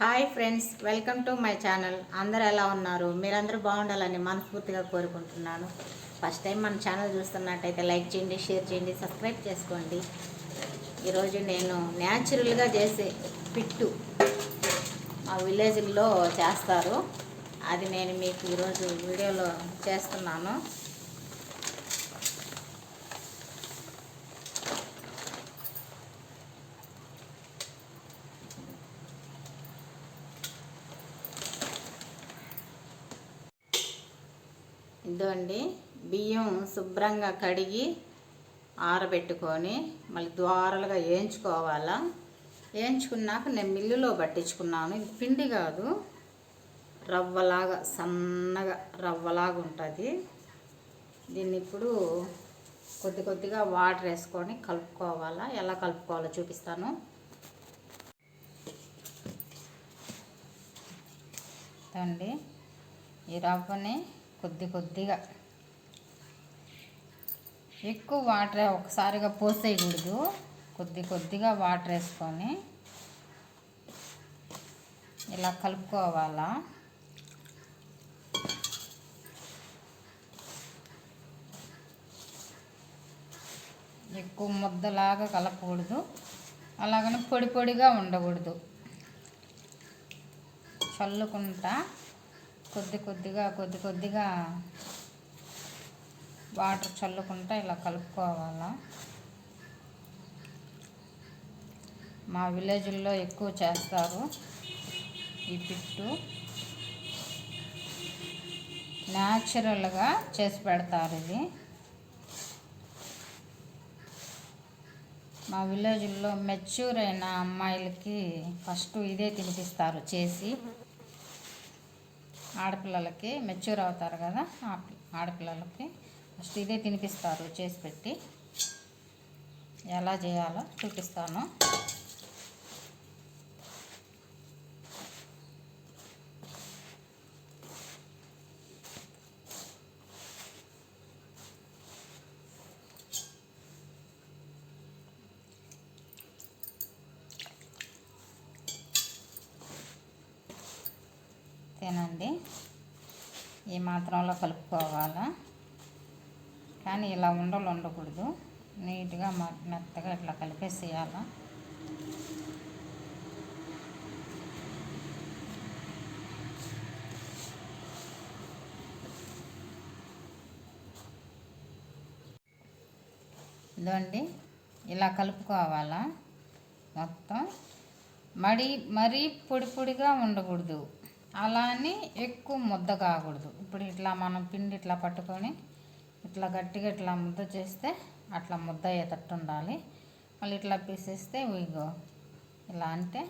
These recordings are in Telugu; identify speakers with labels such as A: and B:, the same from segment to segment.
A: Hi friends welcome to my channel. అందరు ఎలా ఉన్నారు? మీరందరూ బాగుండాలని మనస్ఫూర్తిగా కోరుకుంటున్నాను. ఫస్ట్ టైం మన ఛానల్ చూస్తున్నట్టయితే లైక్ చేయండి షేర్ చేయండి సబ్స్క్రైబ్ చేసుకోండి. ఈరోజు నేను న్యాచురల్గా చేసే పిట్టు మా విలేజ్లో చేస్తారు. అది నేను మీకు ఈరోజు వీడియోలో చేస్తున్నాను. ఇదండి బియ్యం శుభ్రంగా కడిగి ఆరబెట్టుకొని మళ్ళీ ద్వారలుగా వేయించుకోవాలా? వేయించుకున్నాక నేను మిల్లులో పట్టించుకున్నాను. ఇది పిండి కాదు రవ్వలాగా సన్నగా రవ్వలాగా ఉంటుంది. దీన్ని ఇప్పుడు కొద్ది కొద్దిగా వాటర్ వేసుకొని కలుపుకోవాలా? ఎలా కలుపుకోవాలో చూపిస్తాను. అండి ఈ రవ్వని కొద్ది కొద్దిగా. ఎక్కువ వాటర్ ఒకసారిగా పోసేయకూడదు. కొద్ది కొద్దిగా వాటర్ వేసుకొని ఇలా కలుపుకోవాలా. ఎక్కువ ముద్దలాగా కలపకూడదు. అలాగని పొడి పొడిగా ఉండకూడదు. చల్లుకుంటా కొద్ది కొద్దిగా కొద్ది కొద్దిగా వాటర్ చల్లుకుంటా ఇలా కలుపుకోవాలా. మా విలేజ్లో ఎక్కువ చేస్తారు ఈ పిట్టు. న్యాచురల్గా చేసి పెడతారు ఇది. మా విలేజ్లో మెచ్యూర్ అయిన అమ్మాయిలకి ఫస్ట్ ఇదే తినిపిస్తారు చేసి. ఆడపిల్లలకి మెచ్యూర్ అవుతారు కదా ఆడపిల్లలకి ఫస్ట్ ఇదే తినిపిస్తారు చేసి పెట్టి. ఎలా చేయాలో చూపిస్తాను తినండి ఈ మాత్రంలో కలుపుకోవాలా. కానీ ఇలా ఉండలు ఉండకూడదు. నీట్గా మెత్తగా ఇట్లా కలిపేసేయాలా. ఇదండి ఇలా కలుపుకోవాలా. మొత్తం మడి మరీ పొడి పొడిగా ఉండకూడదు. అలా అని ఎక్కువ ముద్ద కాకూడదు. ఇప్పుడు ఇట్లా మనం పిండి ఇట్లా పట్టుకొని ఇట్లా గట్టిగా ఇట్లా ముద్ద చేస్తే అట్లా ముద్ద అయ్యేటట్టు ఉండాలి. మళ్ళీ ఇట్లా పీసేస్తే ఇగో ఇలా అంటే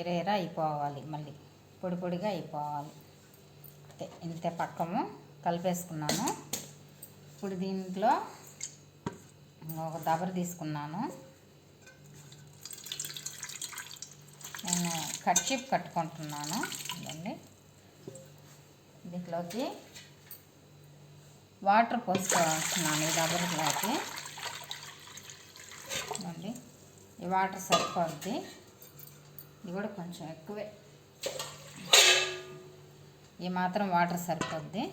A: ఎరేరా అయిపోవాలి మళ్ళీ. పొడి పొడిగా అయిపోవాలి. అంతే. ఇంతే పక్కము కలిపేసుకున్నాను. ఇప్పుడు దీంట్లో ఒక దబర తీసుకున్నాను. నేను కట్చిప్ కట్టుకుంటున్నాను. ఇదండి దీంట్లోకి వాటర్ పోసుకోవాల్సినాను ఈ దబరిలోకి ఇదండి ఈ వాటర్ సరిపోద్ది. ఇది కూడా కొంచెం ఎక్కువే. ఈ మాత్రం వాటర్ సరిపోద్ది.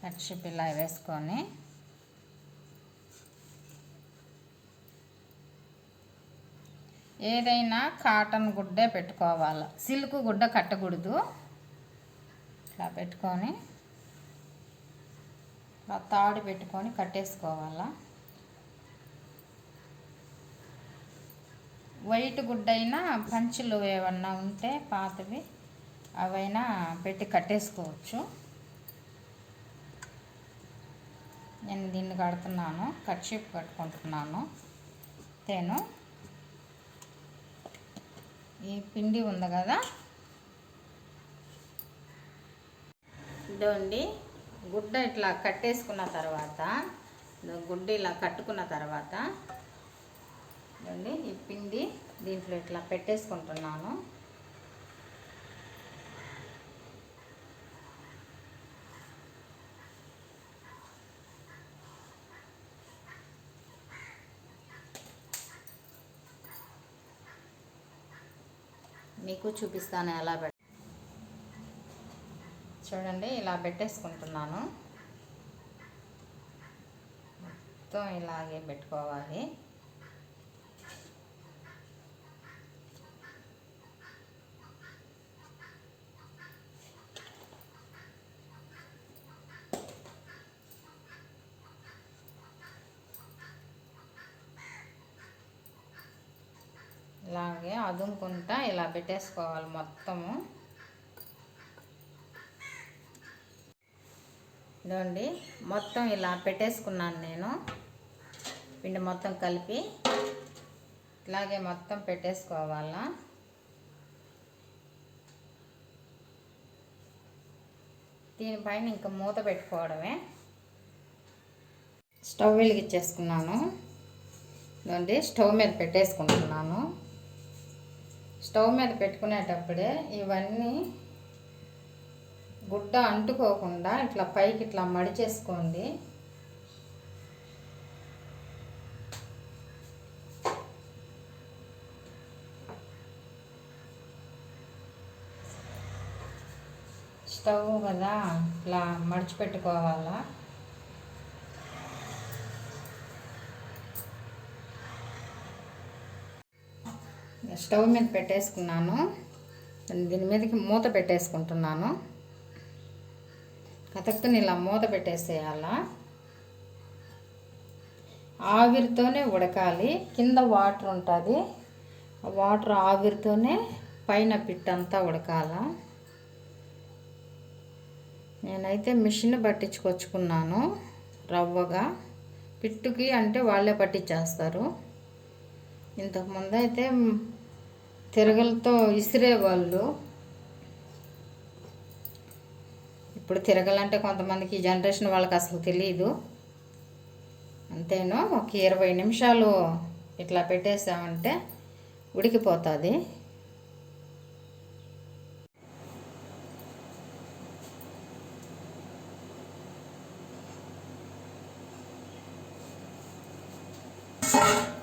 A: కట్చిప్ ఇలా వేసుకొని ఏదైనా కాటన్ గుడ్డే పెట్టుకోవాలి. సిల్క్ గుడ్డ కట్టకూడదు. ఇట్లా పెట్టుకొని ఇలా తాడు పెట్టుకొని కట్టేసుకోవాలా. వైట్ గుడ్డ అయినా పంచులు ఏమన్నా ఉంటే పాతవి అవైనా పెట్టి కట్టేసుకోవచ్చు. నేను దీన్ని కడుతున్నాను కట్షిప్ కట్టుకుంటున్నాను. తేను ఈ పిండి ఉంది కదా. ఇదండి గుడ్డ ఇట్లా కట్టేసుకున్న తర్వాత గుడ్డ ఇలా కట్టుకున్న తర్వాత ఇదండి ఈ పిండి దీంట్లో ఇట్లా పెట్టేసుకుంటున్నాను. మీకు చూపిస్తాను ఎలా పెట్ చూడండి ఇలా పెట్టేసుకుంటున్నాను. మొత్తం ఇలాగే పెట్టుకోవాలి. అలాగే అదుముకుంటా ఇలా పెట్టేసుకోవాలి మొత్తము. ఇదండి మొత్తం ఇలా పెట్టేసుకున్నాను నేను. పిండి మొత్తం కలిపి ఇలాగే మొత్తం పెట్టేసుకోవాలా. దీనిపైన ఇంకా మూత పెట్టుకోవడమే. స్టవ్ వెలిగించేసుకున్నాను. ఇదండి స్టవ్ మీద పెట్టేసుకుంటున్నాను. స్టవ్ మీద పెట్టుకునేటప్పుడే ఇవన్నీ గుడ్డ అంటుకోకుండా ఇట్లా పైకి ఇట్లా మడిచేసుకోండి. స్టవ్ కదా ఇట్లా మడిచిపెట్టుకోవాలా? స్టవ్ మీద పెట్టేసుకున్నాను. దీని మీదకి మూత పెట్టేసుకుంటున్నాను. కథక్కుని ఇలా మూత పెట్టేసేయాల? ఆవిరితోనే ఉడకాలి. కింద వాటర్ ఉంటుంది. వాటర్ ఆవిరితోనే పైన పిట్టంతా ఉడకాల? నేనైతే మిషన్ పట్టించుకొచ్చుకున్నాను రవ్వగా. పిట్టుకి అంటే వాళ్ళే పట్టించేస్తారు. ఇంతకుముందు అయితే తిరగలతో విసిరేవాళ్ళు ఇప్పుడు తిరగలంటే కొంతమందికి జనరేషన్ వాళ్ళకి అసలు తెలియదు అంతేను ఒక ఇరవై నిమిషాలు ఇట్లా పెట్టేసామంటే ఉడికిపోతుంది. you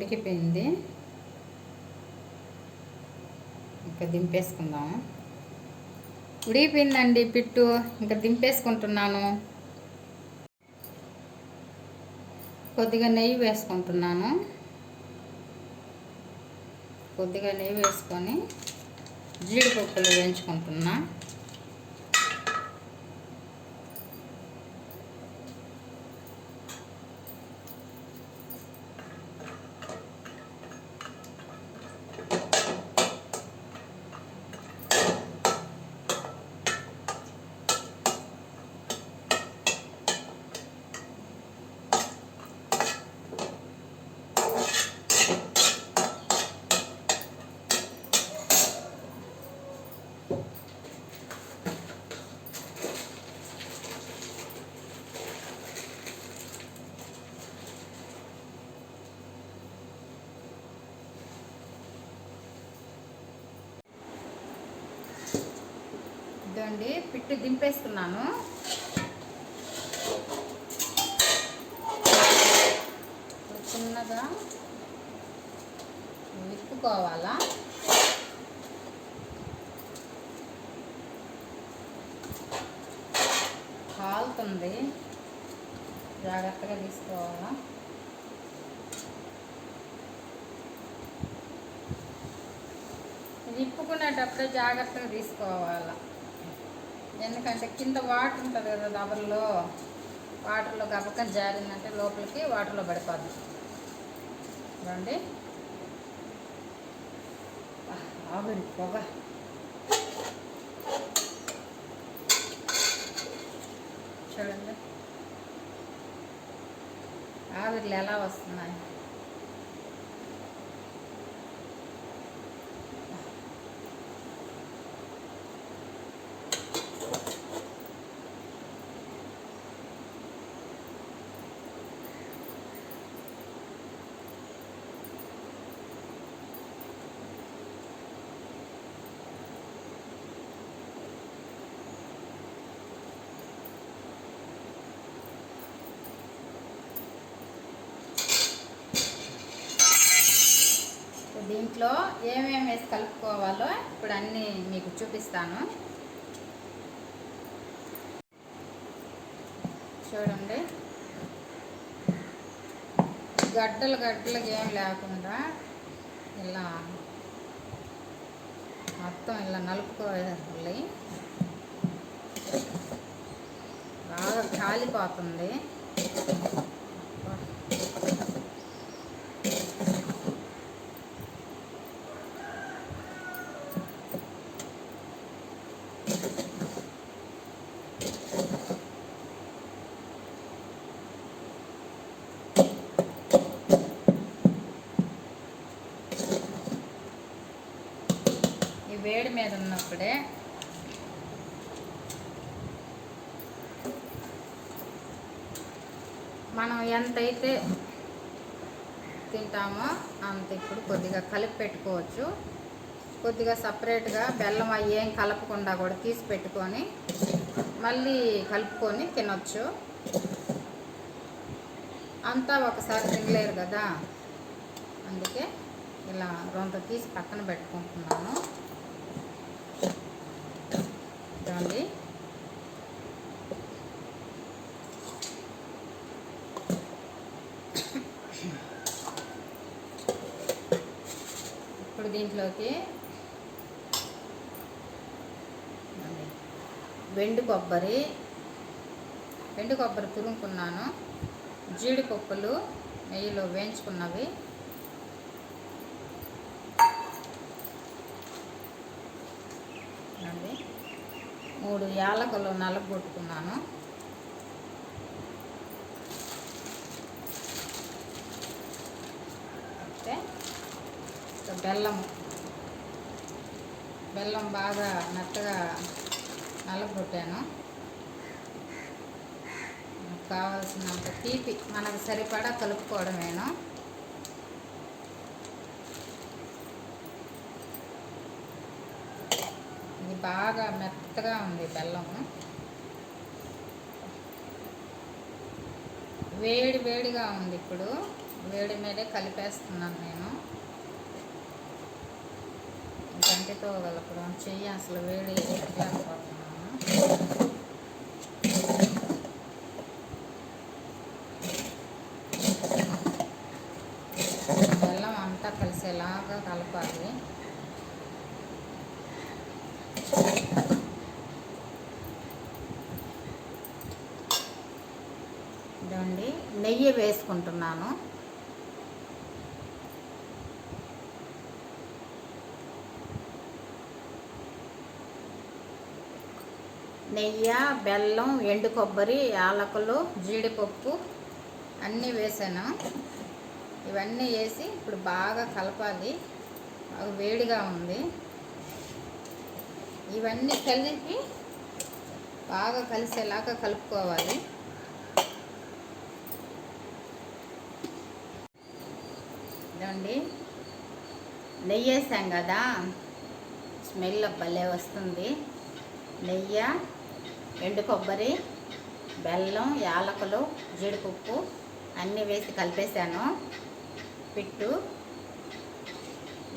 A: ఉడికిపోయింది ఇంకా దింపేసుకుందాము. ఉడికిపోయిందండి పిట్టు ఇంకా దింపేసుకుంటున్నాను. కొద్దిగా నెయ్యి వేసుకుంటున్నాను. కొద్దిగా నెయ్యి వేసుకొని జీడిపప్పులు వేయించుకుంటున్నా. ఇదండి పిట్టు దింపేస్తున్నాను చిన్నగా విప్పుకోవాలా? కాలుతుంది. జాగ్రత్తగా తీసుకోవాలా? విప్పుకునేటప్పుడే జాగ్రత్తగా తీసుకోవాలా? ఎందుకంటే కింద వాటర్ ఉంటుంది కదా దబర్లో వాటర్లో గబకం జారిందంటే లోపలికి వాటర్లో పడిపోద్ది. చూడండి. ఆవిరి పొగ. చూడండి. ఆవిర్లు ఎలా వస్తున్నాయి? దీంట్లో ఏమేమి వేసి కలుపుకోవాలో ఇప్పుడు అన్నీ మీకు చూపిస్తాను. చూడండి. గడ్డలు గడ్డలు ఏం లేకుండా ఇలా మొత్తం ఇలా నలుపుకోవాలి. బాగా కాలిపోతుంది. వేడి మీద ఉన్నప్పుడే మనం ఎంతైతే తింటామో అంత ఇప్పుడు కొద్దిగా కలిపి పెట్టుకోవచ్చు. కొద్దిగా సపరేట్గా బెల్లం అవి ఏం కలపకుండా కూడా తీసి పెట్టుకొని మళ్ళీ కలుపుకొని తినొచ్చు. అంతా ఒకసారి తినలేరు కదా. అందుకే ఇలా రొంత తీసి పక్కన పెట్టుకుంటున్నాను చూడండి ఇప్పుడు దీంట్లోకి వెండి కొబ్బరి వెండి కొబ్బరి తురుముకున్నాను. జీడిపప్పులు నెయ్యిలో వేయించుకున్నవి. అండి మూడు యాలకులు నలగొట్టుకున్నాను అయితే బెల్లం. బెల్లం బాగా మెత్తగా నలగొట్టాను కావాల్సినంత తీపి మనకు సరిపడా కలుపుకోవడమేను. ఇది బాగా మెత్తగా ఉంది బెల్లము వేడి వేడిగా ఉంది ఇప్పుడు. వేడి మీదే కలిపేస్తున్నాను నేను. గంటితో కలపడం చెయ్యి అసలు వేడి లేకపోతున్నాను బెల్లం అంతా కలిసేలాగా కలపాలి. ఇదండి నెయ్యి వేసుకుంటున్నాను. నెయ్యి బెల్లం ఎండు కొబ్బరి యాలకులు జీడిపప్పు అన్నీ వేసాను. ఇవన్నీ వేసి ఇప్పుడు బాగా కలపాలి. బాగా వేడిగా ఉంది. ఇవన్నీ కలిపి బాగా కలిసేలాగా కలుపుకోవాలి. ఇదండి. నెయ్యి వేసాం కదా. స్మెల్ భలే వస్తుంది. నెయ్యి ఎండు కొబ్బరి బెల్లం యాలకులు జీడిపప్పు అన్నీ వేసి కలిపేశాను. పిట్టు.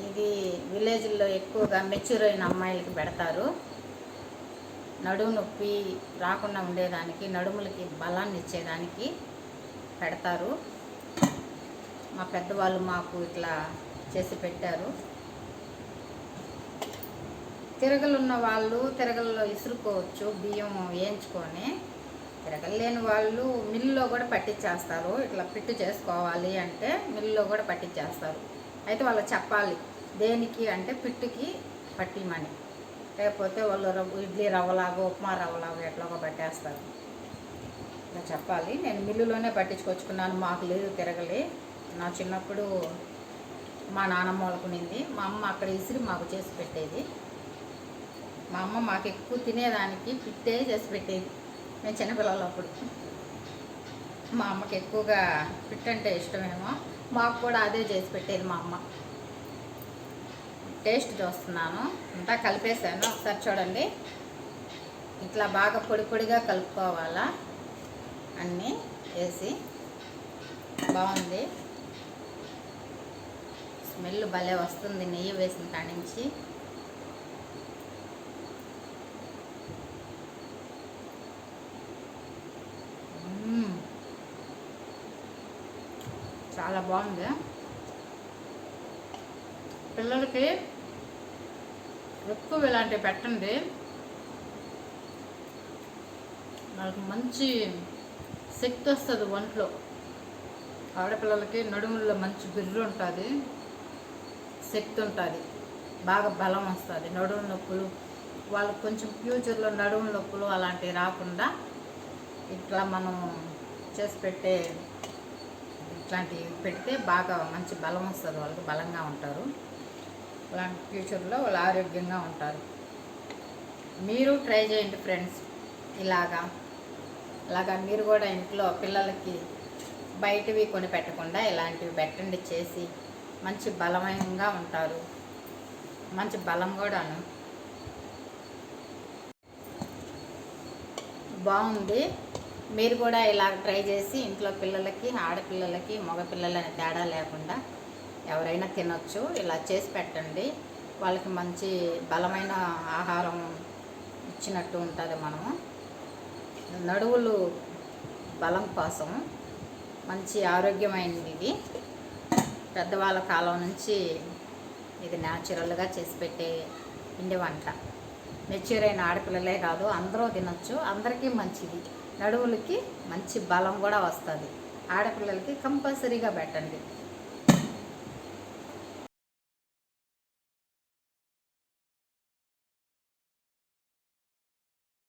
A: ఇది విలేజ్లో ఎక్కువగా మెచ్యూర్ అయిన అమ్మాయిలకి పెడతారు. నడుము నొప్పి రాకుండా ఉండేదానికి నడుములకి బలాన్ని ఇచ్చేదానికి పెడతారు. మా పెద్దవాళ్ళు మాకు ఇట్లా చేసి పెట్టారు. తిరగలున్న వాళ్ళు తిరగల్లో ఇసురుకోవచ్చు బియ్యం వేయించుకొని. తిరగలు లేని వాళ్ళు మిల్లులో కూడా పట్టించేస్తారు. ఇట్లా పిట్టు చేసుకోవాలి అంటే మిల్లులో కూడా పట్టించేస్తారు. అయితే వాళ్ళు చెప్పాలి దేనికి అంటే పిట్టుకి పట్టిమని. లేకపోతే వాళ్ళు ఇడ్లీ రవ్వలాగా ఉప్మా రవ్వలాగా ఎట్లాగో పట్టేస్తారు. ఇలా చెప్పాలి. నేను మిల్లులోనే పట్టించుకొచ్చుకున్నాను. మాకు లేదు తిరగలి. నా చిన్నప్పుడు మా నానమ్మ వాళ్ళకునింది మా అమ్మ అక్కడ ఇసిరి మాకు చేసి పెట్టేది. మా అమ్మ మాకు ఎక్కువ తినేదానికి పిట్టే చేసి పెట్టేది. మేము చిన్నపిల్లలు అప్పుడు. మా అమ్మకి ఎక్కువగా పిట్ అంటే ఇష్టమేమో. మాకు కూడా అదే చేసి పెట్టేది మా అమ్మ. టేస్ట్ చూస్తున్నాను. అంతా కలిపేసాను ఒకసారి చూడండి. ఇట్లా బాగా పొడి పొడిగా కలుపుకోవాలా? అన్నీ వేసి. బాగుంది. స్మెల్ భలే వస్తుంది. నెయ్యి వేసిన కాడి నుంచి మ్మ్. చాలా బాగుంది. పిల్లలకి ఎక్కువ ఇలాంటివి పెట్టండి. వాళ్ళకి మంచి శక్తి వస్తుంది ఒంట్లో. ఆడపిల్లలకి నడుముల్లో మంచి బిర్రు ఉంటుంది. శక్తి ఉంటుంది. బాగా బలం వస్తుంది. నడుము నొప్పులు వాళ్ళకి కొంచెం ఫ్యూచర్లో నడుము నొప్పులు అలాంటివి రాకుండా ఇట్లా మనం చేసి పెట్టే ఇట్లాంటివి పెడితే బాగా మంచి బలం వస్తుంది వాళ్ళకి బలంగా ఉంటారు. అలాంటి ఫ్యూచర్లో వాళ్ళు ఆరోగ్యంగా ఉంటారు. మీరు ట్రై చేయండి ఫ్రెండ్స్ ఇలాగా. ఇలాగా మీరు కూడా ఇంట్లో పిల్లలకి బయటవి కొని పెట్టకుండా ఇలాంటివి పెట్టండి చేసి మంచి బలమయంగా ఉంటారు. మంచి బలం కూడాను. బాగుంది. మీరు కూడా ఇలా ట్రై చేసి ఇంట్లో పిల్లలకి ఆడపిల్లలకి మగపిల్లలని తేడా లేకుండా ఎవరైనా తినొచ్చు. ఇలా చేసి పెట్టండి. వాళ్ళకి మంచి బలమైన ఆహారం ఇచ్చినట్టు ఉంటుంది మనము. నడువులు బలం కోసం మంచి ఆరోగ్యమైనది. ఇది పెద్దవాళ్ళ కాలం నుంచి ఇది న్యాచురల్గా చేసి పెట్టే పిండి వంట. మెచ్యూర్ అయిన ఆడపిల్లలే కాదు అందరూ తినొచ్చు. అందరికీ మంచిది. నడువులకి మంచి బలం కూడా వస్తుంది. ఆడపిల్లలకి కంపల్సరీగా పెట్టండి.